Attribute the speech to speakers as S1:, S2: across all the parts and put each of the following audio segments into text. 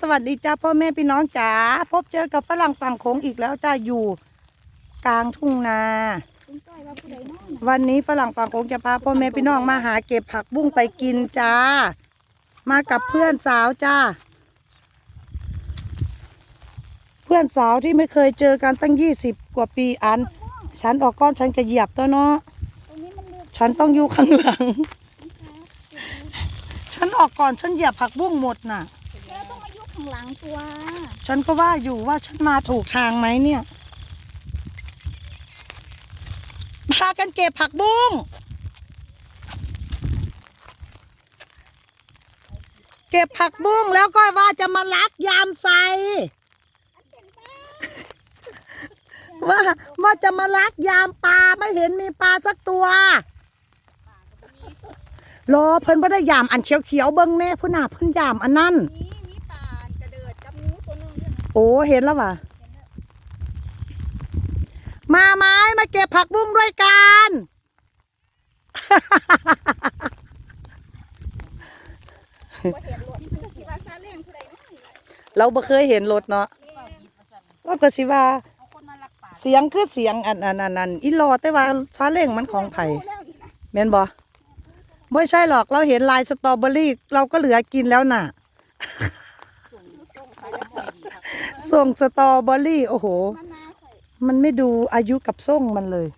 S1: สวัสดีจ้าพ่อแม่พี่น้องจ๋าพบเจอกับฝรั่งฝั่งโขงอีกแล้วจ้าอยู่กลางทุ่งนา
S2: วัน
S1: นี้ฝรั่งฝั่งโขงจะพาพ่อแม่พี่น้องมาหาเก็บผักบุ้งไปกินจ้า มากับเพื่อนสาวจ้า เพื่อนสาวที่ไม่เคยเจอกันตั้งยี่สิบกว่าปีอัน ฉันออกก้อนฉันกระเหยียบตัวเนาะฉันต้องอยู่ข้างหลัง ฉันออกก่อนฉันเหยียบผักบุ้งหมดน่ะ
S2: ข้างหลังตัว
S1: ฉันก็ว่าอยู่ว่าฉันมาถูกทางไหมเนี่ย พากันเก็บผักบุ้ง เก็บผักบุ้งแล้วก็ว่าจะมาลักยามใส่ว่าว่าจะมาลักยามปลาไม่เห็นมีปลาสักตัวรอเพิ่นบ่ได้ยามอันเขียวๆเบิ่งแน่พุ่นน่ะเพิ่นยามอันนั้น โอ้เห็นแล้วว่ะ มาไม้มาเก็บผักบุ้งด้วยกัน
S2: เราเล้งผู้ใดน้อย
S1: เราบ่เคยเห็นรถเนาะเราก็สิว่าเสียงคือเสียงอันอันอันอันอีหลอแต่ว่าซาเล้งมันของไผ
S2: รู้แล้วอีกนะ
S1: แม่นบ่ไม่ใช่หรอกเราเห็นลายสตรอเบอรี่ เราก็เหลือกินแล้วน่ะ ส่งสตรอเบอรี่ โอ้โห
S2: มันนาใส่
S1: มันไม่ดูอายุกับส่งมันเลย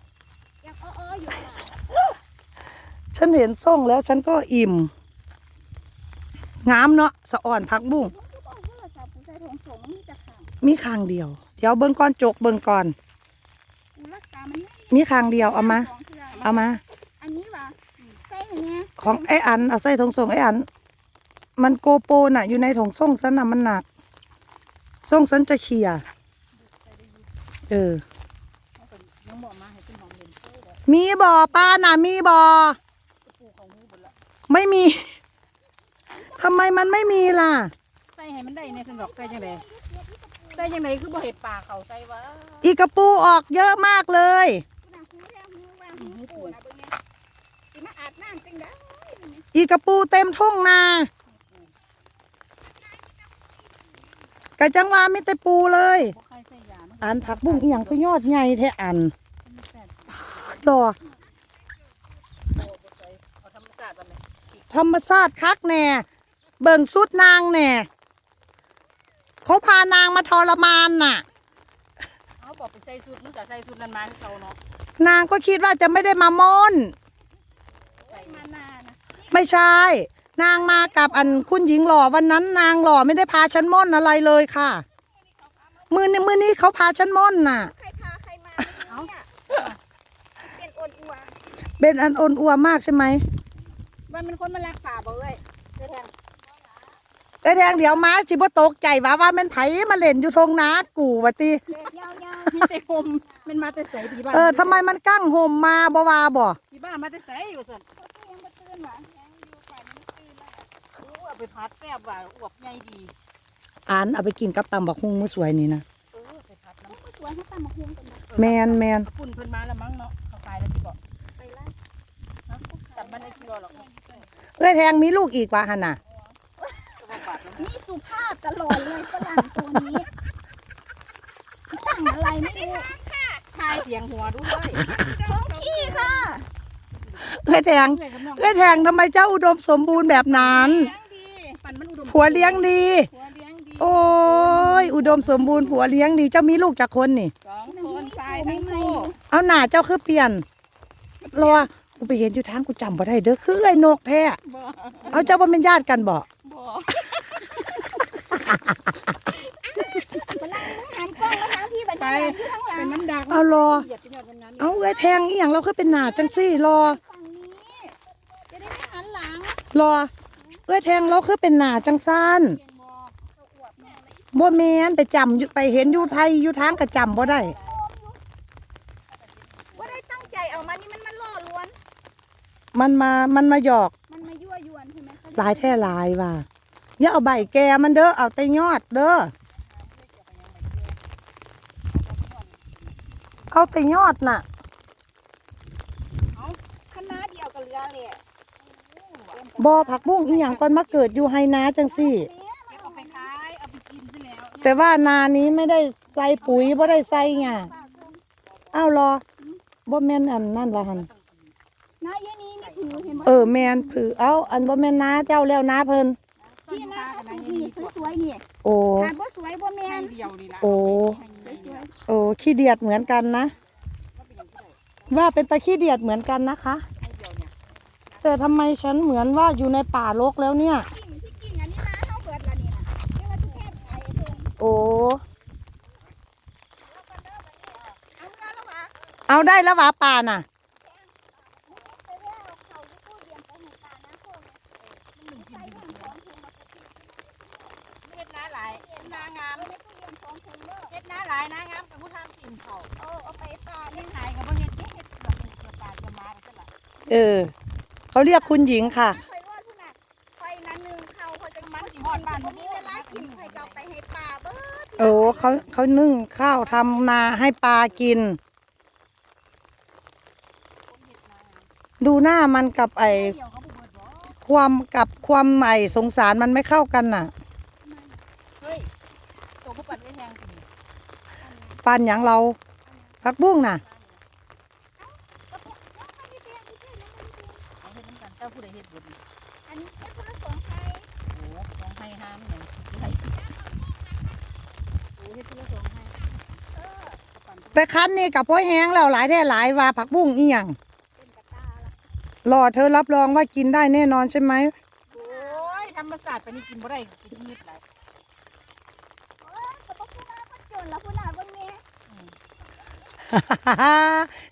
S2: ยังอ้อๆอยู่ค่ะ
S1: ฉันเห็นส่งแล้วฉันก็อิ่ม งามเนาะสะอ่อนพักบุ้ง
S2: ผมก็บอกว่าสาวผู้ใส่ทองสงมีจะขัง
S1: มีคางเดียว เดี๋ยวเบิ่งก่อนจกเบิ่งก่อน
S2: กูรักษามันไม่
S1: มีคางเดียวเอามา
S2: สองเทื่อ
S1: เอามา
S2: อันนี้ว่ะใส่อย่างเงี้ย
S1: ของไอ้อันเอาใส่ถุงส่งไอ้อัน มันโกโปรน่ะ อยู่ในถุงส่งฉันน่ะมันหนัก ส่งฉันจะเคลียร์เออ มีบ่อป้าน่ะ มีบ่อไม่มี ทำไมมันไม่มีล่ะ
S3: ใส่ให้มันได้ในสนอกใส่จังไดใส่จังไดคือบ่เห็ดปลาเขาใส่วะ
S1: อีกระปูออกเยอะมากเลย
S2: กูน่ะหูแล้วหูว่าหูปูนะเบิ่งเนี่ยสิมาอาบน้ำจังได้
S1: อีกระปูเต็มทุ่งนา กะจังว่ามีแต่ปูเลย
S3: บ่ใครใส่ยามัน
S1: อันผักบุ้งอีหยังคือยอดใหญ่แท้อัน
S3: มีแซ่บ
S1: ดอ
S3: เอาธรรมชาติบัดนี้
S1: ธรรมชาติคักแน่ เบิ่งสุดนางแน่ เขาพานางมาทรมานน่ะ
S3: เอาบอกไปใส่สูตรมันก็ใส่สูตรนั้นมาให้เขาเนาะ
S1: นางก็คิดว่าจะไม่ได้มาม่อน
S2: ใส่มานานะ
S1: ไม่ใช่ นางมากับอันคุณหญิงหล่อวันนั้น นางหล่อไม่ได้พาฉันม่อนอะไรเลยค่ะ มือนี้มือนี้เขาพาฉันม่อนน่ะ
S2: ใครพาใครมาเนี่ยเป็นอดอัว
S1: เป็นอันอนอัวมากใช่ไหม
S3: ว่ามันคนมาลักปลาบ่เอ้ยเด้อแทน
S1: เอ้ยแดงเดี๋ยวมาจิบ่ตกใจว่าว่าแมันไผมาเล่นอยู่ทงนากูวะติ
S2: เด็กยาว
S3: มีแต่คมมันมาแต่ใส่ที่บ้าน
S1: เออทำไมมันกั้งห่มมาบ่ว่าบ่
S3: ที่บ้านมาแต่ใส่อยู่ซั่น
S2: ๆเขายังมาตื่นหวะยังอยู่ฝ่ายมันตื่นแล้ว
S3: โอ้ เอาไปพัดแซ่บว่าอวบใหญ่ดี
S1: อ่านเอาไปกินกับตำบักฮุ่งมื้อสวยนี่นะ
S3: เออไปพัดน้
S2: เขาสวยเขาตามมาคุ้มกันนะำ
S1: แมนแมน
S3: ปุ่นเพิ่นมาแล้วมั้งเนาะเขาตายแล้วที่บอก
S2: ไปไล่
S3: นะแต่มันได้กิโลหรอก
S1: เอ้ยแทงมีลูกอีกวะหั่นน่ะ
S2: นี่สุภาพตลอดเลยฝรั่งตัวนี้ตั้งอะไรไม่รู้
S3: ทายเสียงหัวดูด้วย
S2: ท้องขี้ค่ะ
S1: เอ้ยแทง
S3: เพื่อนกับน้อง
S1: เอ้ยแทงทำไมเจ้าอุดมสมบูรณ์แบบนั้น
S3: เผั
S1: วเลี้ยงดี
S3: ผัวเลี้ยงดี
S1: โอ้ยอุดมสมบูรณ์ผัวเลี้ยงดีเจ้ามีลูกจากคนนี่
S3: สองคนทรายทั้งคู่
S1: เอาหน้าเจ้าคือเปลี่ยนรอกูไปเห็นอยู่ทางกูจำบ่ได้เด้อคือไอ้นกแท้
S3: บ่
S1: เอาเจ้าบ่เป็นญาติกันบ่
S3: บ่
S2: ฝรั่งมึงหันกล้องมาทางพี่บัดนี้อยู่ข้างหลั
S3: เป็
S2: ง
S3: นน้ำดัง
S1: เอารอ
S3: เหยียดเป็นยอดวันนั้น
S1: เอาเอ้ยแทงอีหยังเราคือเป็นหน้าจังซี่รอ
S2: ฝั่งนี้ จะได้ไม่หันหลัง
S1: รอ เอ้ยแทงเราคือเป็นหน้าจังซ่านบ่แม่นไปจำอยู่ไปเห็นอยู่ไทยอยู่ทางก็จำบ่ได้
S2: ว่าได้ตั้งใจเอามานี่มันมาล่อลวน
S1: มันมามันมาหยอก
S2: มันมายั่วยวนใช่ไหมเข
S1: หลายแท้หลายว่ะอย่าเอาใบแกมันเด้อเอาแต่ยอดเด้อเอาแต่ยอดน่ะ
S2: คณะเดียวกับเรือเลยอะ
S1: บอผักบุ้งอีหยังก่อนมาเกิดอยู่ไฮนาจังสี่
S2: เนี่ย
S3: เก็บเอาไปขายเอาไปกิ
S1: แต่ว่านานี้ไม่ได้ใส่ปุ๋ยไม่ได้ใส่หญ้า
S2: ปากเพิ่น
S1: อ้าวรอบ่แม่นอันนั่นว่าหั่น
S2: น้าเยนี่นี่คือเห็นบ่
S1: เออแม่นผือเอ้าอันบ่แม่นนาเจ้าแล้วนาเพิ่น
S2: พี่นาเขาสูงนี่สวยๆนี่
S1: โอ้
S2: ขาดบ่สวยบ่แม่
S3: แม่
S2: น
S3: นเดียวนี่ล่ะ
S1: โอ้
S2: สวย
S1: โอ้ขี้เดียดเหมือนกันนะ ว่าเป็นตะขี้เดียดเหมือนกันนะคะ
S3: ให้เดียวเนี่ย
S1: แต่ทำไมฉันเหมือนว่าอยู่ในป่ารกแล้วเนี่ย
S2: ๆกิ่งที่กิ่งอันนี้นาเฮาเบิดละนี่น่ะเรียกว่าทุกแค่ไอ้เพิ่น
S1: โอ้
S2: เอาเงินแล้ววะ
S1: เอาได้แล้วหวาป่าน่ะ
S2: ไปแว่เอาเขาที่ตู้เรียนไปให้ตานะพวกนี้ใส่ถุงของถุงมาสักที
S3: เฮ็ดนาหลายเฮ็ดนางาม
S2: เอาในตู้เรียนของถุงเด้อ
S3: เฮ็ดนาหลายนางามกับผู้ทำกินเขา
S2: เอาเอาไปปลา
S3: เฮ็
S2: เนี่ย
S3: ดขายกับบ่เฮ็ดเฮ็ดเฮ็ดเกือบเป็นเกือบปลาจะมาแล้วล่ะ
S1: เออ เขาเรียกคุณหญิงค่ะ
S2: คอยว่าพุ่นน่ะคอยนั้นหนึงเขาเขาจะมันสิฮอดบ้านบ่มีเวลากินคอยก็เอาไปให้ปลาเบิด
S1: โอ้เขาเขานึ่งข้าวทำนาให้ปลากิน ดูหน้ามันกับไอ
S3: เดียวเขาบ่เบิดบ่
S1: ความกับความใหม่สงสารมันไม่เข้ากันน่ะ
S3: เฮ้ยตัวผู้ปัดไว้แทงสิ
S1: ปานอย่างเราพักบุ้งน่ะ
S3: เอาเฮ็ดนำกันเจ้าผู้ใดเฮ็ดบุญ
S2: อันนี้แค่คนละสองไข่
S3: โอ้ของให้ห้ามหยังสิให้โอ้เฮ็ดผู้ละสองให้
S2: เออ
S1: แต่คันนี่กับพ่อยแห้งแล้วหลายแท่หลายว่าผักบุ้งอีหยัง
S2: เป็นกระตาละ
S1: รอเธอรับรองว่ากินได้แน่นอนใช่ไหม
S3: โอ้ยธรรมศาสตร์ปานนี้กินบ่ได้กินเฮ็ดหลาย
S2: เออก็บ่คือว่าคนจนละพุ่นน่ะเบิ่งแม่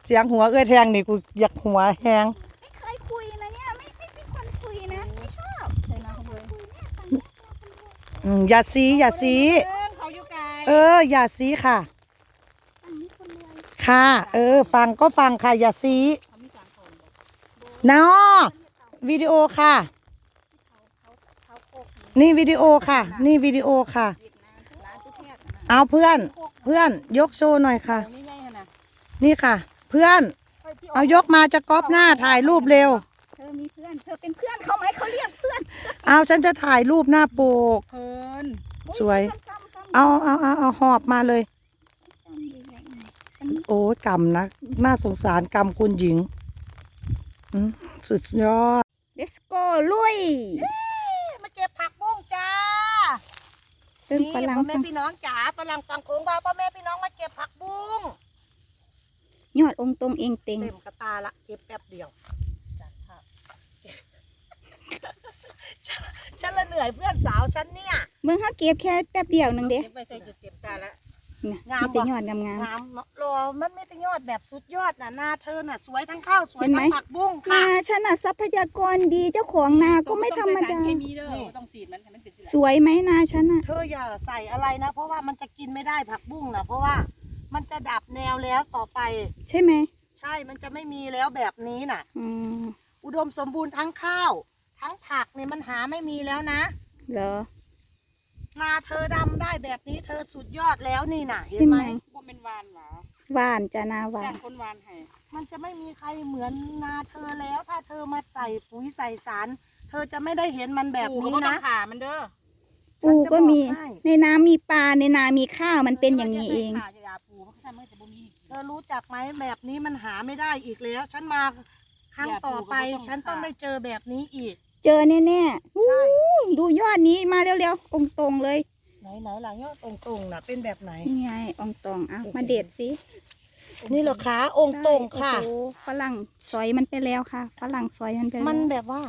S1: เสียงหัวเอื้อแทงนี่กูอยากหัวแหง
S2: ไม่เคยคุยนะเนี่ยไม่ไม่เป็นคนคุยนะไม่ชอบ
S3: ใช่นะเขาเบิ่ง
S2: คุยเนี่ยฟังเนี่ยตัวคนเดียว
S1: อืมอย่าซีอย่าซี
S3: เบิ่งเขาอยู่ไกล
S1: เอออย่าซีค่ะ
S2: ฟังนี้คนรวย
S1: ค่ะ เออ ฟังก็ฟังค่ะ อย่าซี
S3: เขามีสามคนบ่
S1: นอวิดีโอค่ะ
S2: เขาโกก
S1: นี่วิดีโอค่ะ นี่วิดีโอค่ะ
S3: เวียดนามร้านตุ๊กแพทย์นะ
S1: เอาเพื่อน เพื่อนยกโชว์หน่อยค่ะ
S3: เอานี่ใหญ่หั่นน่ะ
S1: นี่ค่ะ เพื่อน
S3: เฮ้ยที่
S1: เอายกมาจะก๊อปหน้าถ่ายรูปเร็ว
S2: เธอมีเพื่อน เธอเป็นเพื่อนเขาไหมเขาเรียกเพื่อน
S1: เอาฉันจะถ่ายรูปหน้าปก
S3: เพิ่น
S1: สวย
S2: ฉันกำกำ
S1: เอาเอาเอาเอาหอบมาเลย
S2: กำดีแบบไหนฉัน
S1: โอ้ยกรรมนะ น่าสงสารกรรมคุณหญิงอืมสุดยอด
S2: Let's go ลุย
S1: มาเก็บผักบุ้งจ้า
S2: ซึ่งฝรั่ง
S1: พ่อแม่พี่น้องจ๋าฝรั่งฝั่งโค้งบ่าพ่อแม่พี่น้องมาเก็บผักบุ้ง
S2: ยอดองค์ตรงเองเต็ง
S1: เต็มกระตาละเก็บแป๊บเดียวจัดภาพฉันฉันละเหนื่อยเพื่อนสาวฉันเนี่ย
S2: เบิ่งเขาเก็บแค่แป๊บเดียวหนึงเด้
S3: เก็บไว้ใส่จุดเก็บตาละ
S2: นะ
S1: งาม
S2: มีแต่
S1: ว่ะ
S2: ยอดงาม
S1: งามเนอะรอมันไม่เป็นยอดแบบสุดยอดน่ะหน้าเธอน่ะสวยทั้งข้าวสวยทั้งผักบุ้ง
S2: ๆ
S1: ค่ะ
S2: นาฉันน่ะทรัพยากรดีเจ้าของนาก็ไม่ธรรมดา
S3: ต้องใส่สเคมีเด้อบ่ต้องสีดมันให้มันเป็นสิ
S2: สวยไหมนาฉันน่ะ
S1: เธออย่าใส่อะไรนะ เพราะว่ามันจะกินไม่ได้ผักบุ้งนะเพราะว่ามันจะดับแนวแล้วต่อไป
S2: ใช่ไหม
S1: ใช่มันจะไม่มีแล้วแบบนี้น่ะ
S2: อืม
S1: อุดมสมบูรณ์ทั้งข้าว ทั้งผักเนี่ยมันหาไม่มีแล้วนะ
S2: เหรอ
S1: นาเธอดำได้แบบนี้เธอสุดยอดแล้วนี่น่ะเห็
S2: ใช่
S1: น
S2: ไห
S1: ไห
S2: ม
S1: ม
S3: บ่แม่นหวานหรอ
S2: หวานจ้ะนาหวา
S3: จ้านงคนหวานให้
S1: มันจะไม่มีใครเหมือนนาเธอแล้ว ถ้าเธอมาใส่ปุ๋ยใส่สาร เธอจะไม่ได้เห็นมันแบบ
S3: ปลูกก็
S1: นี้
S3: บ่ต้อง
S1: นะ
S3: ผ่ามันเด้อ
S1: ฉั
S2: ปู
S1: นจะ
S2: ก็มี
S1: บอกให้
S2: ในน้ำมีปลาในนามีข้าวมันเป็นอย่างนี้เอง
S3: ผ่าจะยาปูมันทำให้แต่บ่มี
S1: เธอรู้จักไหมแบบนี้มันหาไม่ได้อีกแล้ว ฉันมาครั้งต่อไปฉันต้องได้เจอแบบนี้อีก
S2: เจอแน่ๆอู้
S1: ใช่
S2: ดูยอดนี้มาเร็วๆองตรงๆเลย
S1: ไหนไหนหลังยอดตรงๆน่ะ เป็นแบบไหน
S2: นี่ไงองตรงอะมาเด็ดสิ
S1: นี่เหรอคะองค์ตรงค่ะ
S2: โอ้โหฝรั่งซอยมันไปแล้วค่ะฝรั่งซอยมันไปแล้ว
S1: มันแบบว่า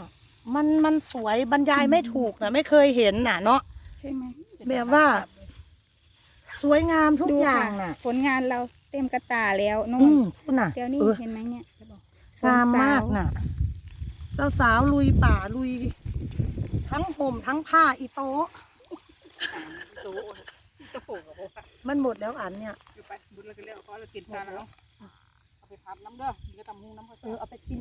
S1: มันมันสวยบรรยายไม่ถูกนะไม่เคยเห็นน่ะเนาะ
S2: ใช่ไหม
S1: แบบว่า สวยงามทุก
S2: ดู
S1: อย่าง
S2: ค่ะ
S1: น่ะ
S2: ผลงานเราเต็มกระตาแล้วนู่
S1: อื
S2: น
S1: มคุณน่ะ
S2: เดี๋ยวนี้
S1: เออ
S2: เห็นไหมเนี่ย
S1: งามมาก
S2: สว
S1: น่ะ สาวๆลุยป่าลุย ทั้งห่มทั้งผ้าอีโต๊ะ
S3: โตจะปลูกกับบ่
S1: มันหมดแล้วอันเนี่ย
S3: อยู่ไปบุญแล้วก็แล้วขอเรากินตาแล้วเอาไปพับน้ำเด้อมีก็ตำหูน้ำเขา
S1: เออเอาไปกิน